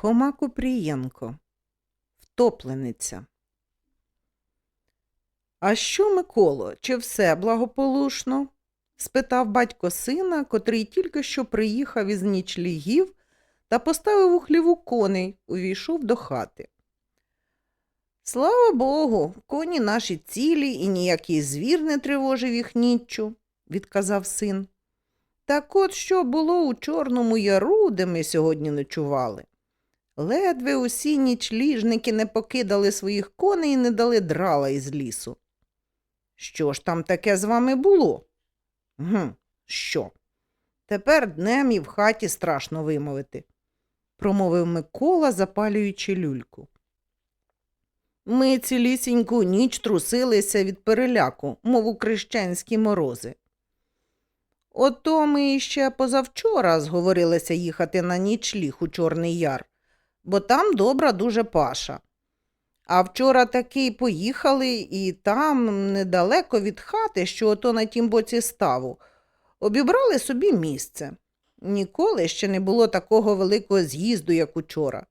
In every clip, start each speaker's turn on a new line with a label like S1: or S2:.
S1: Хома Купрієнко Втоплениця А що, Миколо, чи все благополучно? спитав батько сина, котрий тільки що приїхав із нічлігів та поставив у хліву коней, увійшов до хати. Слава Богу, коні наші цілі і ніякий звір не тривожив їх ніччю, відказав син. Так от що було у Чорному Яру, де ми сьогодні ночували. Ледве усі нічліжники не покидали своїх коней і не дали драла із лісу. Що ж там таке з вами було? Гм, що? Тепер днем і в хаті страшно вимовити, промовив Микола, запалюючи люльку. Ми цілісіньку ніч трусилися від переляку, мов у крещенські морози. Ото ми ще позавчора зговорилися їхати на нічліг у Чорний Яр, бо там добра дуже паша. А вчора таки поїхали, і там, недалеко від хати, що ото на тім боці ставу, обібрали собі місце. Ніколи ще не було такого великого з'їзду, як учора.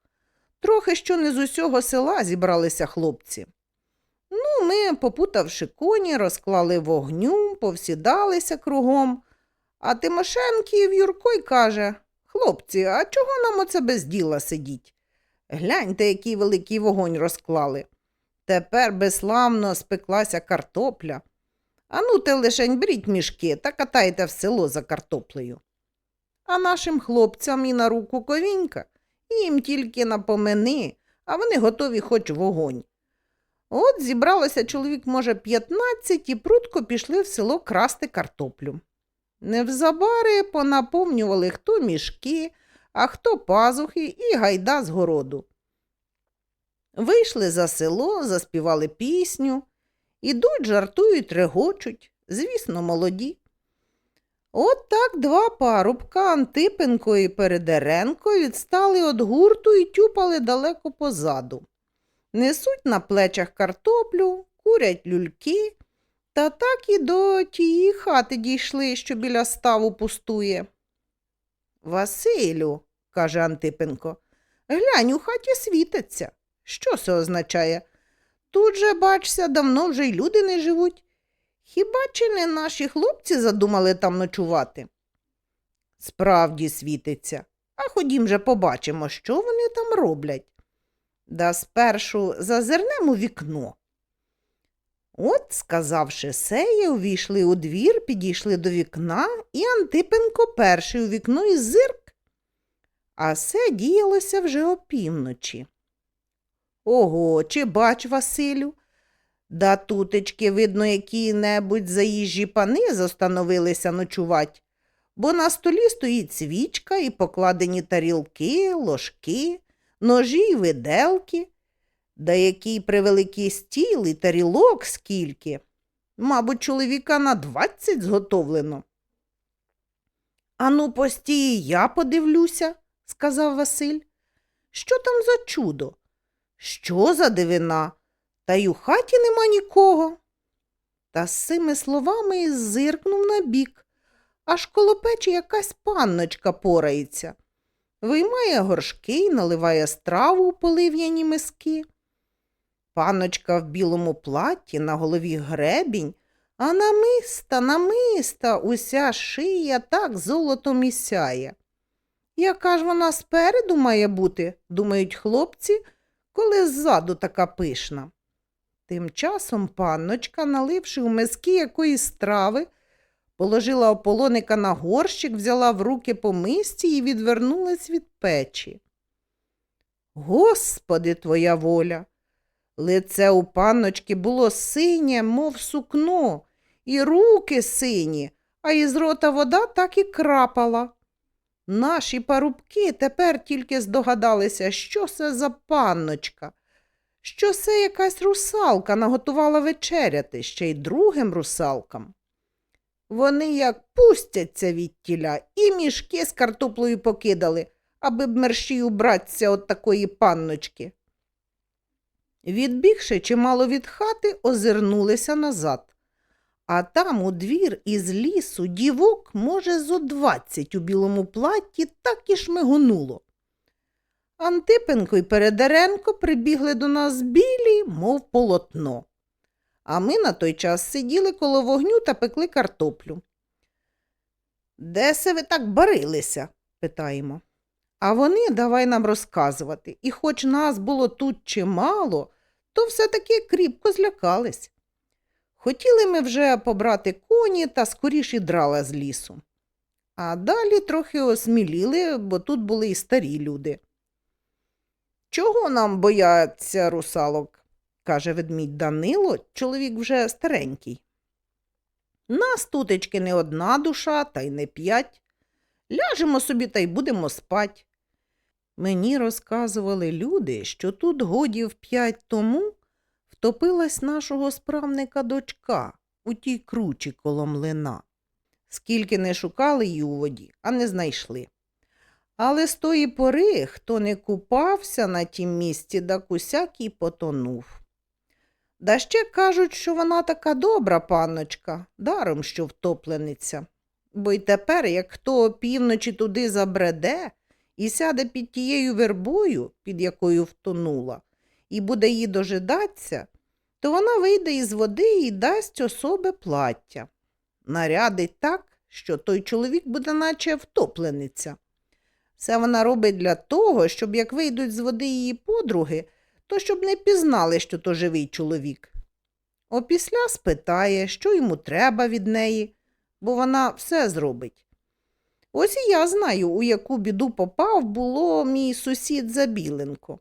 S1: Трохи що не з усього села зібралися хлопці. Ну, ми, попутавши коні, розклали вогню, повсідалися кругом. А Тимошенків Юрко й каже Хлопці, а чого нам оце без діла сидіть? Гляньте, який великий вогонь розклали. Тепер безславно спеклася картопля. Ану те лишень беріть мішки та катайте в село за картоплею. А нашим хлопцям і на руку ковінька, їм тільки напомини, а вони готові хоч вогонь. От зібралося чоловік, може, п'ятнадцять і прутко пішли в село красти картоплю. Невзабари понаповнювали хто мішки, а хто пазухи і гайда з городу. Вийшли за село, заспівали пісню, ідуть, жартують, регочуть, звісно, молоді. От так два парубка Антипенко і Передеренко відстали від гурту і тюпали далеко позаду. Несуть на плечах картоплю, курять люльки, та так і до тієї хати дійшли, що біля ставу пустує. Василю, каже Антипенко, глянь, у хаті світиться. Що це означає? Тут же, бачся, давно вже й люди не живуть. Хіба чи не наші хлопці задумали там ночувати? Справді світиться, а ходім же побачимо, що вони там роблять. Да спершу зазирнемо вікно. От, сказавши сеє, увійшли у двір, підійшли до вікна, і Антипенко перший у вікно і зирк. А все діялося вже опівночі. Ого, чи бач, Василю? Да тутечки, видно, які-небудь заїжджі пани застановилися ночувать, бо на столі стоїть свічка і покладені тарілки, ложки, ножі й виделки. Да який превеликий стіл і тарілок скільки. Мабуть, чоловіка на двадцять зготовлено. Ану, постій, я подивлюся, сказав Василь. Що там за чудо? Що за дивина? Та й у хаті нема нікого. Та з цими словами зиркнув на бік, аж коло печі якась панночка порається. Виймає горшки й наливає страву у полив'яні миски. Панночка в білому платті, на голові гребінь, а намиста, намиста, уся шия так золотом і сяє. Яка ж вона спереду має бути, думають хлопці, коли ззаду така пишна. Тим часом панночка, наливши у миски якоїсь страви, положила ополоника на горщик, взяла в руки по мисці і відвернулась від печі. Господи, твоя воля! Лице у панночки було синє, мов сукно, і руки сині, а із рота вода так і крапала. Наші парубки тепер тільки здогадалися, що це за панночка, що це якась русалка наготувала вечеряти ще й другим русалкам. Вони як пустяться від тіля і мішки з картоплею покидали, аби б мерщій убратися от такої панночки. Відбігши чимало від хати, озирнулися назад. А там у двір із лісу дівок, може, зо двадцять у білому платті так і шмигонуло. Антипенко і Передеренко прибігли до нас білі, мов полотно. А ми на той час сиділи коло вогню та пекли картоплю. Де се ви так барилися? питаємо. А вони давай нам розказувати, і хоч нас було тут чимало, то все-таки кріпко злякались. Хотіли ми вже побрати коні та скоріше драла з лісу. А далі трохи осміліли, бо тут були і старі люди. Чого нам бояться русалок? каже ведмідь Данило, чоловік вже старенький. Нас тутечки не одна душа, та й не п'ять. Ляжемо собі та й будемо спать. Мені розказували люди, що тут годів п'ять тому втопилась нашого справника дочка у тій кручі коло млина. Скільки не шукали її у воді, а не знайшли. Але з тої пори, хто не купався на тім місці, так усякий потонув. Да ще кажуть, що вона така добра панночка, даром що втоплениця. Бо й тепер, як хто опівночі туди забреде і сяде під тією вербою, під якою втонула, і буде її дожидатися, то вона вийде із води і дасть особе плаття. Нарядить так, що той чоловік буде наче втоплениця. Все вона робить для того, щоб як вийдуть з води її подруги, то щоб не пізнали, що то живий чоловік. Опісля спитає, що йому треба від неї, бо вона все зробить. Ось і я знаю, у яку біду попав було мій сусід Забіленко.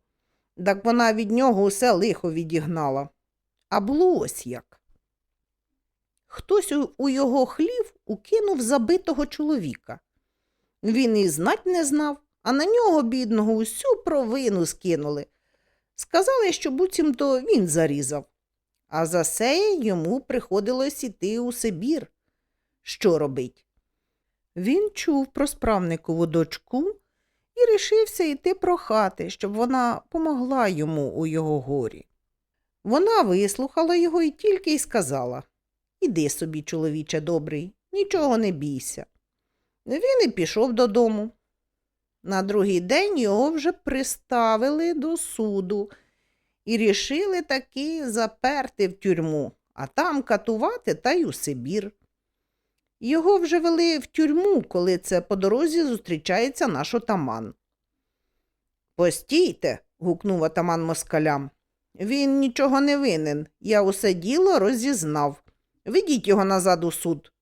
S1: Так вона від нього усе лихо відігнала. А було ось як. Хтось у- його хлів укинув забитого чоловіка. Він і знать не знав, а на нього, бідного, усю провину скинули. Сказали, що буцімто він зарізав. А за це йому приходилось іти у Сибір. Що робить? Він чув про справникову дочку і рішився йти прохати, щоб вона помогла йому у його горі. Вона вислухала його і тільки й сказала Іди собі, чоловіче добрий, нічого не бійся. Він і пішов додому. На другий день його вже приставили до суду і рішили таки заперти в тюрму, а там катувати та й у Сибір. Його вже вели в тюрму, коли це по дорозі зустрічається наш отаман. Постійте, гукнув отаман москалям. Він нічого не винен. Я усе діло розізнав. Ведіть його назад у суд.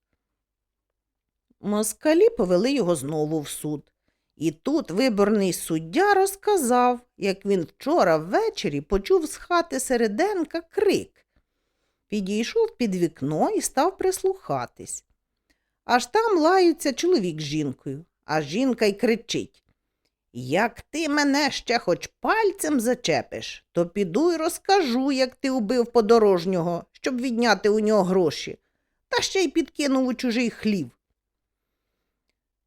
S1: Москалі повели його знову в суд. І тут виборний суддя розказав, як він вчора ввечері почув з хати середенка крик. Підійшов під вікно і став прислухатись. Аж там лаються чоловік з жінкою, а жінка й кричить. Як ти мене ще хоч пальцем зачепиш, то піду й розкажу, як ти убив подорожнього, щоб відняти у нього гроші, та ще й підкинув у чужий хлів.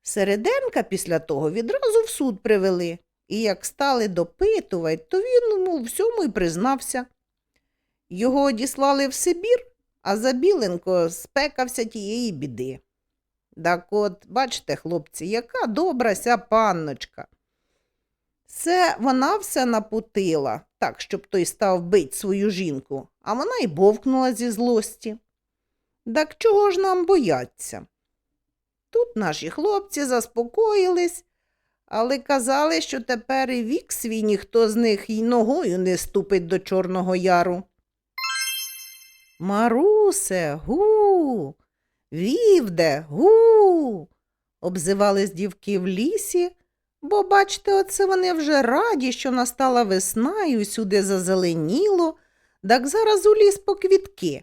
S1: Середенка після того відразу в суд привели, і як стали допитувати, то він йому всьому й признався. Його одіслали в Сибір, а Забіленко спекався тієї біди. Так от, бачите, хлопці, яка добра ся панночка. Це вона все напутила, так, щоб той став бить свою жінку, а вона й бовкнула зі злості. Так чого ж нам бояться? Тут наші хлопці заспокоїлись, але казали, що тепер і вік свій ніхто з них й ногою не ступить до Чорного Яру. Марусе, гу, вівде, гу. обзивались дівки в лісі, бо, бачте, оце вони вже раді, що настала весна і усюди зазеленіло, так зараз у ліс по квітки.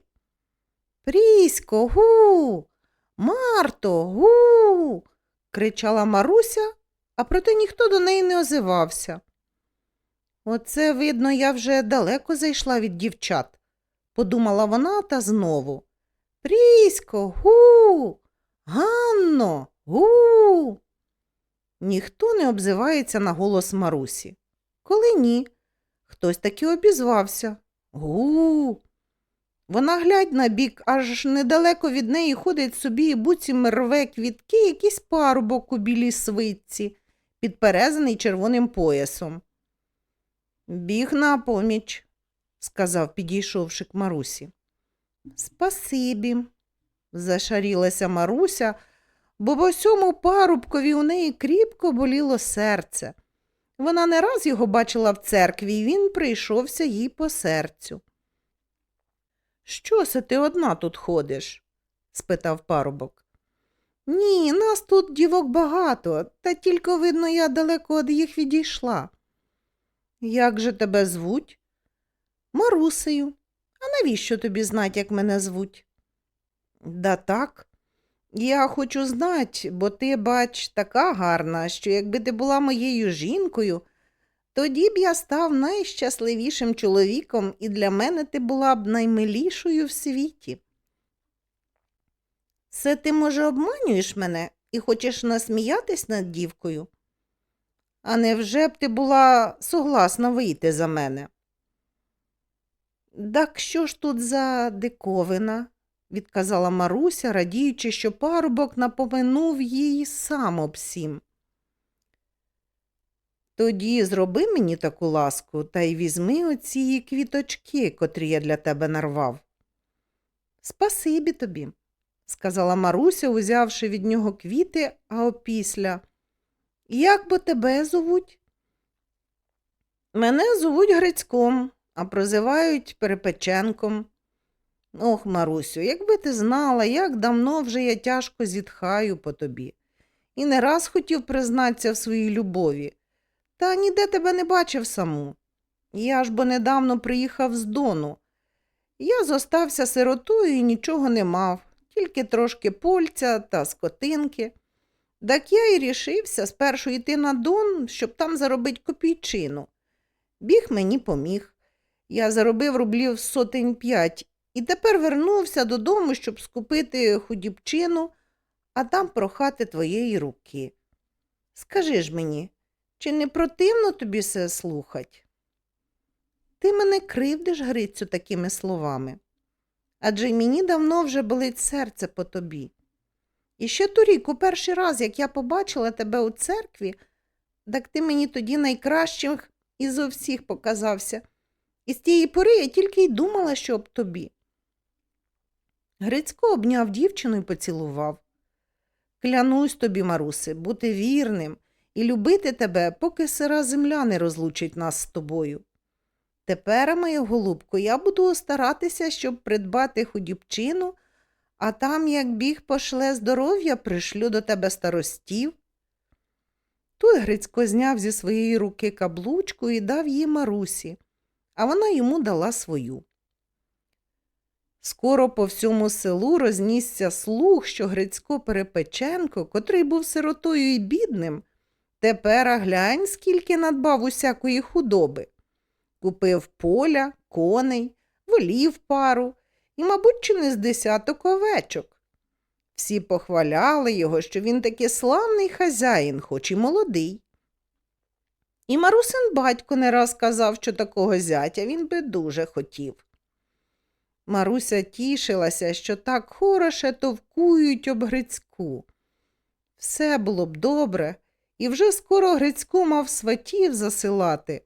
S1: Прісько, гу, Марто, гу. кричала Маруся, а проте ніхто до неї не озивався. Оце, видно, я вже далеко зайшла від дівчат, подумала вона та знову. Прісько, гу, Ганно, гу. Ніхто не обзивається на голос Марусі. Коли ні, хтось таки обізвався. Гу. Вона глядь на бік, аж недалеко від неї ходить собі і буцім рве квітки якийсь парубок у білій свитці, підперезаний червоним поясом. Біг на поміч, сказав, підійшовши к Марусі. Спасибі, зашарілася Маруся, бо в осьому парубкові у неї кріпко боліло серце. Вона не раз його бачила в церкві, і він прийшовся їй по серцю. Що це ти одна тут ходиш? спитав парубок. Ні, нас тут дівок багато, та тільки, видно, я далеко від їх відійшла. Як же тебе звуть? Марусею. Навіщо тобі знать, як мене звуть? Да так. Я хочу знати, бо ти, бач, така гарна, що якби ти була моєю жінкою, тоді б я став найщасливішим чоловіком, і для мене ти була б наймилішою в світі. Це ти, може, обманюєш мене і хочеш насміятись над дівкою? А невже б ти була согласна вийти за мене? Так що ж тут за диковина? відказала Маруся, радіючи, що парубок напоминув їй сам об всім. Тоді зроби мені таку ласку та й візьми оці квіточки, котрі я для тебе нарвав. Спасибі тобі, сказала Маруся, узявши від нього квіти, а опісля. Як бо тебе зовуть? Мене зовуть Грицьком, а прозивають Перепеченком. Ох, Марусю, якби ти знала, як давно вже я тяжко зітхаю по тобі. І не раз хотів признатися в своїй любові, та ніде тебе не бачив саму. Я ж бо недавно приїхав з Дону. Я зостався сиротою і нічого не мав, тільки трошки польця та скотинки. Так я і рішився спершу йти на Дон, щоб там заробити копійчину. Біг мені поміг. Я заробив рублів сотень п'ять і тепер вернувся додому, щоб скупити худібчину, а там прохати твоєї руки. Скажи ж мені, чи не противно тобі все слухать? Ти мене кривдиш, Грицю, такими словами. Адже мені давно вже болить серце по тобі. І ще торік, у перший раз, як я побачила тебе у церкві, так ти мені тоді найкращим із всіх показався. І з тієї пори я тільки й думала, що об тобі. Грицько обняв дівчину і поцілував. Клянусь тобі, Маруси, бути вірним і любити тебе, поки сира земля не розлучить нас з тобою. Тепер, моя голубко, я буду старатися, щоб придбати худібчину, а там, як біг пошле здоров'я, пришлю до тебе старостів. Тут Грицько зняв зі своєї руки каблучку і дав її Марусі, а вона йому дала свою. Скоро по всьому селу рознісся слух, що Грицько Перепеченко, котрий був сиротою і бідним, тепер глянь, скільки надбав усякої худоби. Купив поля, коней, волів пару і, мабуть, чи не з десяток овечок. Всі похваляли його, що він таки славний хазяїн, хоч і молодий. І Марусин батько не раз казав, що такого зятя він би дуже хотів. Маруся тішилася, що так хороше товкують об Грицьку. Все було б добре, і вже скоро Грицьку мав сватів засилати.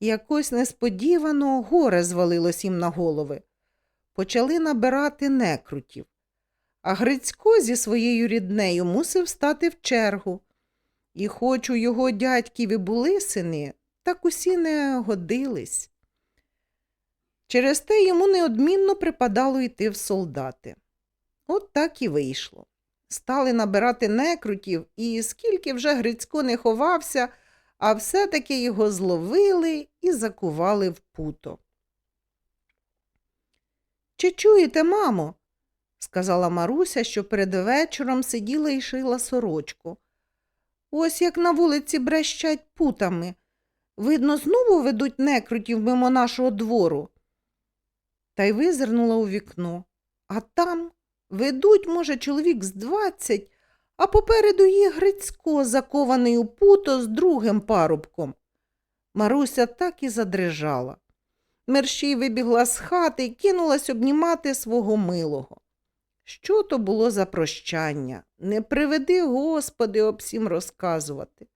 S1: Якось несподівано горе звалилось їм на голови. Почали набирати некрутів. А Грицько зі своєю ріднею мусив стати в чергу. І хоч у його дядьків були сини, так усі не годились. Через те йому неодмінно припадало йти в солдати. От так і вийшло. Стали набирати некрутів, і скільки вже Грицько не ховався, а все-таки його зловили і закували в путо. Чи чуєте, мамо? сказала Маруся, що перед вечором сиділа і шила сорочку. Ось як на вулиці брещать путами. Видно, знову ведуть некрутів мимо нашого двору. Та й визирнула у вікно. А там ведуть, може, чоловік з двадцять, а попереду є Грицько, закований у путо з другим парубком. Маруся так і задрижала. Мерщій вибігла з хати і кинулась обнімати свого милого. Що то було за прощання? Не приведи, Господи, обсім розказувати.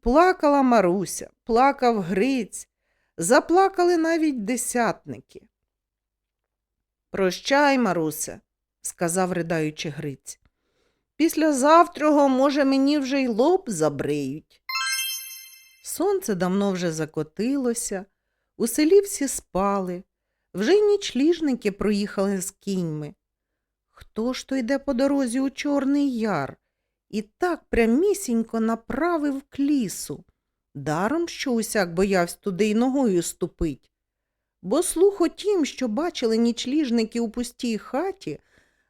S1: Плакала Маруся, плакав Гриць, Заплакали навіть десятники. Прощай, Марусе, сказав ридаючи Гриць. Після завтрого, може, мені вже й лоб забриють. Сонце давно вже закотилося, у селі всі спали, вже й нічліжники проїхали з кіньми. Хто ж то йде по дорозі у Чорний Яр і так прямісінько направив к лісу? Даром, що усяк боявсь туди й ногою ступить. Бо слух о тім, що бачили нічліжники у пустій хаті,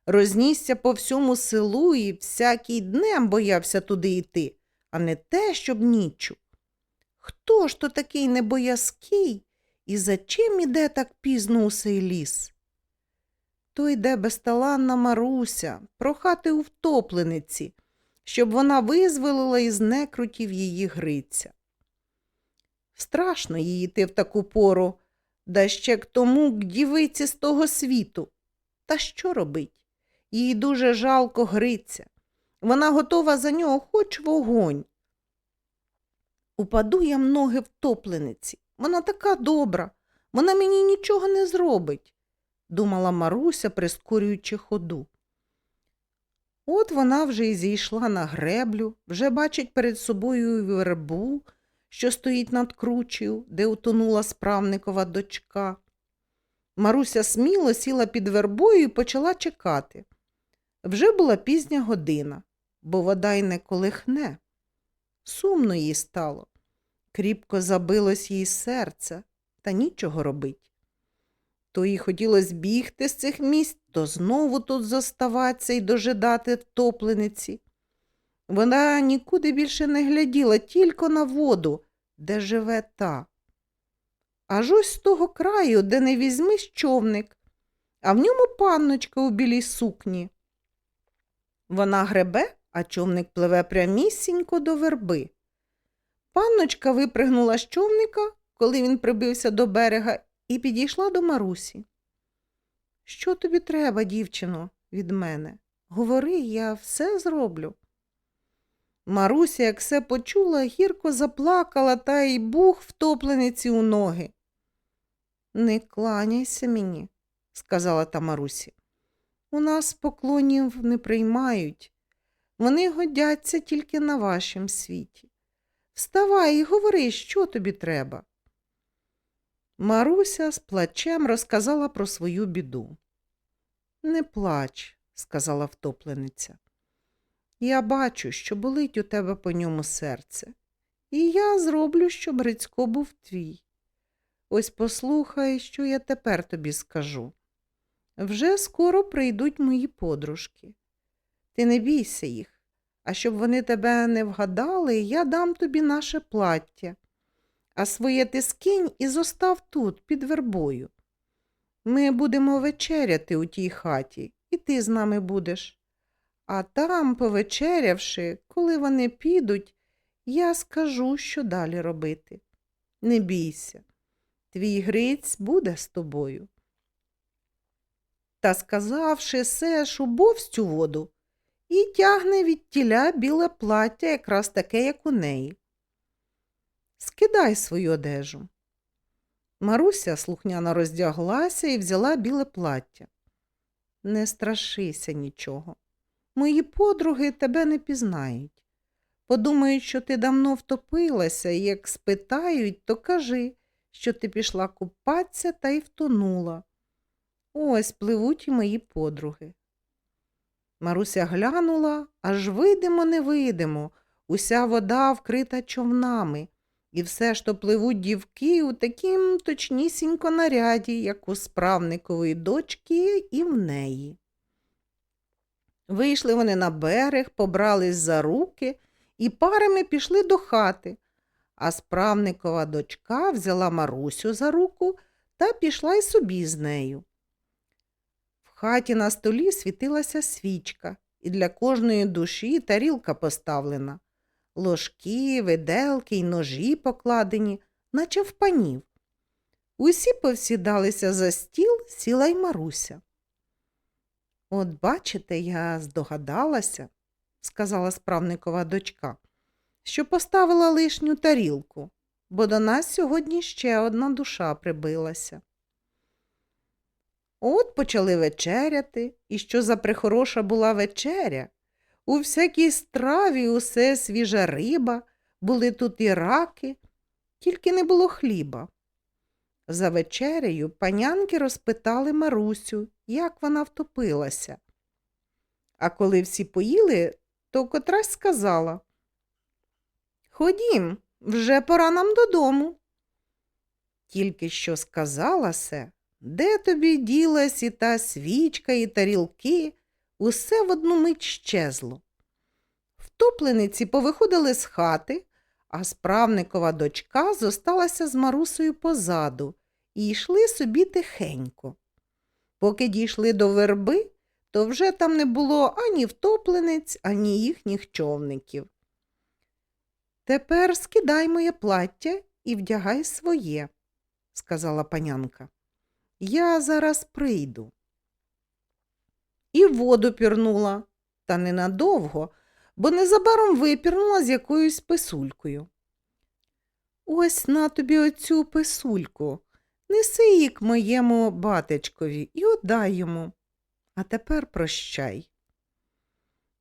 S1: рознісся по всьому селу і всякий днем боявся туди йти, а не те, щоб ніччю. Хто ж то такий небоязкий і за чим іде так пізно у сей ліс? То йде безталанна Маруся прохати у втоплениці, щоб вона визволила із некрутів її Гриця. Страшно їй йти в таку пору, да ще к тому к дівиці з того світу. Та що робить? Їй дуже жалко Гриця. Вона готова за нього хоч вогонь. Упаду я в ноги втоплениці. Вона така добра, вона мені нічого не зробить, думала Маруся, прискорюючи ходу. От вона вже й зійшла на греблю, вже бачить перед собою вербу, що стоїть над кручею, де утонула справникова дочка. Маруся сміло сіла під вербою і почала чекати. Вже була пізня година, бо вода й не колихне. Сумно їй стало. Кріпко забилось їй серце, та нічого робить. То їй хотілося бігти з цих місць, то знову тут зоставатися і дожидати втоплениці. Вона нікуди більше не гляділа, тільки на воду, де живе та. Аж ось з того краю, де не візьмись човник, а в ньому панночка у білій сукні. Вона гребе, а човник пливе прямісінько до верби. Панночка випригнула з човника, коли він прибився до берега, і підійшла до Марусі. Що тобі треба, дівчино, від мене? Говори, я все зроблю. Маруся, як все почула, гірко заплакала та й бух втоплениці у ноги. Не кланяйся мені, сказала та Марусі. У нас поклонів не приймають. Вони годяться тільки на вашім світі. Вставай і говори, що тобі треба. Маруся з плачем розказала про свою біду. Не плач, сказала втоплениця. Я бачу, що болить у тебе по ньому серце, і я зроблю, щоб Грицько був твій. Ось послухай, що я тепер тобі скажу. Вже скоро прийдуть мої подружки. Ти не бійся їх, а щоб вони тебе не вгадали, я дам тобі наше плаття, а своє ти скинь і зостав тут, під вербою. Ми будемо вечеряти у тій хаті, і ти з нами будеш. А там, повечерявши, коли вони підуть, я скажу, що далі робити. Не бійся, твій Гриць буде з тобою. Та, сказавши се, шубов воду і тягне від тіля біле плаття, якраз таке, як у неї. Скидай свою одежу. Маруся слухняно роздяглася і взяла біле плаття. Не страшися нічого. Мої подруги тебе не пізнають. Подумають, що ти давно втопилася, і як спитають, то кажи, що ти пішла купатися та й втонула. Ось пливуть і мої подруги. Маруся глянула, аж видимо, невидимо, уся вода вкрита човнами, і все, що пливуть дівки у такім точнісінько наряді, як у справникової дочки і в неї. Вийшли вони на берег, побрались за руки і парами пішли до хати, а справникова дочка взяла Марусю за руку та пішла й собі з нею. В хаті на столі світилася свічка, і для кожної душі тарілка поставлена. Ложки, виделки й ножі покладені, наче в панів. Усі повсідалися за стіл, сіла й Маруся. От бачите, я здогадалася, сказала справникова дочка, що поставила лишню тарілку. бо до нас сьогодні ще одна душа прибилася. От почали вечеряти, і що за прихороша була вечеря. У всякій страві усе свіжа риба, були тут і раки, тільки не було хліба. За вечерею панянки розпитали Марусю, як вона втопилася. А коли всі поїли, то котрась сказала Ходім, вже пора нам додому. Тільки що сказала се, де тобі ділась і та свічка, і тарілки, усе в одну мить щезло. Втоплениці повиходили з хати, а справникова дочка зосталася з Марусею позаду і йшли собі тихенько. Поки дійшли до верби, то вже там не було ані втоплениць, ані їхніх човників. Тепер скидай моє плаття і вдягай своє, сказала панянка. Я зараз прийду. І воду пірнула, та ненадовго, бо незабаром випірнула з якоюсь писулькою. Ось на тобі оцю писульку. Неси її к моєму батечкові і отдай йому. А тепер прощай.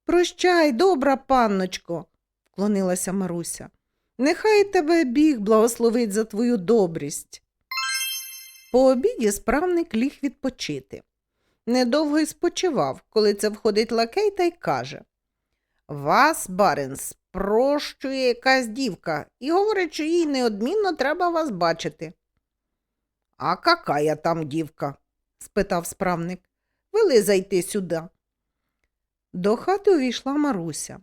S1: Прощай, добра панночко, вклонилася Маруся. Нехай тебе біг благословить за твою добрість. По обіді справник ліг відпочити. Недовго й спочивав, коли це входить лакей та й каже Вас, барин, спрощує якась дівка і говорить, що їй неодмінно треба вас бачити. А какая там дівка? спитав справник. Вели зайти сюди. До хати увійшла Маруся.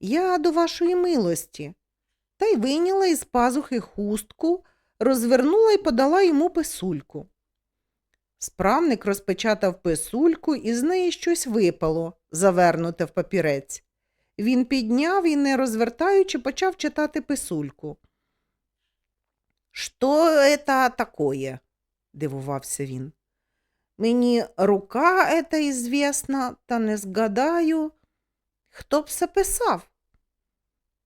S1: Я до вашої милості. Та й вийняла із пазухи хустку, розвернула і подала йому писульку. Справник розпечатав писульку, і з неї щось випало, завернуте в папірець. Він підняв і, не розвертаючи, почав читати писульку. Що это такое? дивувався він. Мені рука ета ізвісна, та не згадаю, хто б все писав.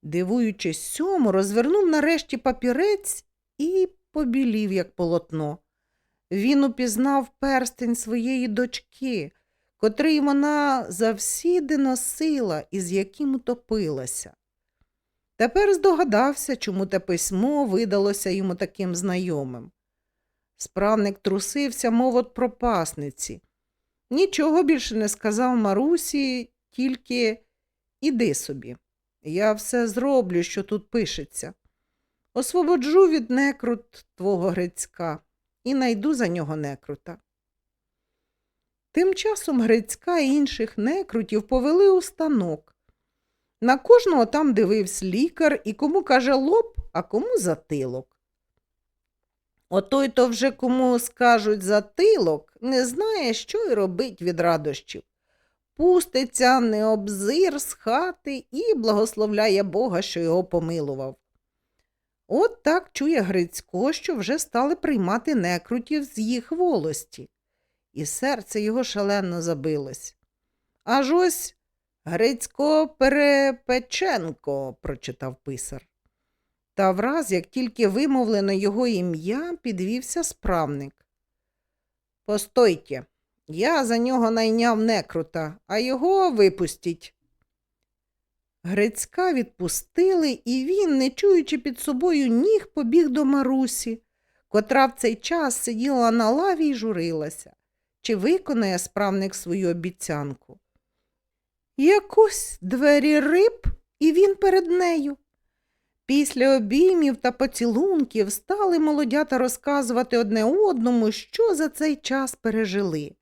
S1: Дивуючись сьому, розвернув нарешті папірець і побілів, як полотно. Він упізнав перстень своєї дочки, котрий вона завсіди носила і з яким утопилася. Тепер здогадався, чому те письмо видалося йому таким знайомим. Справник трусився, мов от пропасниці. Нічого більше не сказав Марусі, тільки іди собі. Я все зроблю, що тут пишеться. Освободжу від некрут твого Грицька і найду за нього некрута. Тим часом Грицька і інших некрутів повели у станок. На кожного там дивився лікар і кому каже лоб, а кому затилок. Отой то вже кому скажуть затилок, не знає, що й робить від радощів. Пуститься необзир з хати і благословляє Бога, що його помилував. От так чує Грицько, що вже стали приймати некрутів з їх волості, і серце його шалено забилось. Аж ось Грицько Перепеченко, прочитав писар. Та враз, як тільки вимовлено його ім'я, підвівся справник. Постойте, я за нього найняв некрута, а його випустіть. Грицька відпустили, і він, не чуючи під собою ніг, побіг до Марусі, котра в цей час сиділа на лаві й журилася, чи виконає справник свою обіцянку. Якось двері риб, і він перед нею. Після обіймів та поцілунків стали молодята розказувати одне одному, що за цей час пережили.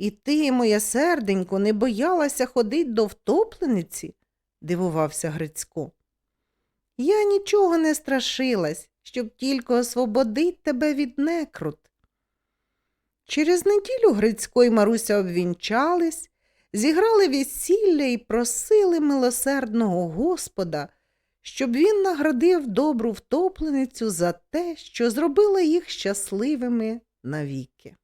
S1: І ти, моє серденько, не боялася ходить до втоплениці? дивувався Грицько. Я нічого не страшилась, щоб тільки освободить тебе від некрут. Через неділю Грицько і Маруся обвінчались, зіграли весілля і просили милосердного Господа, щоб він наградив добру втопленицю за те, що зробила їх щасливими навіки.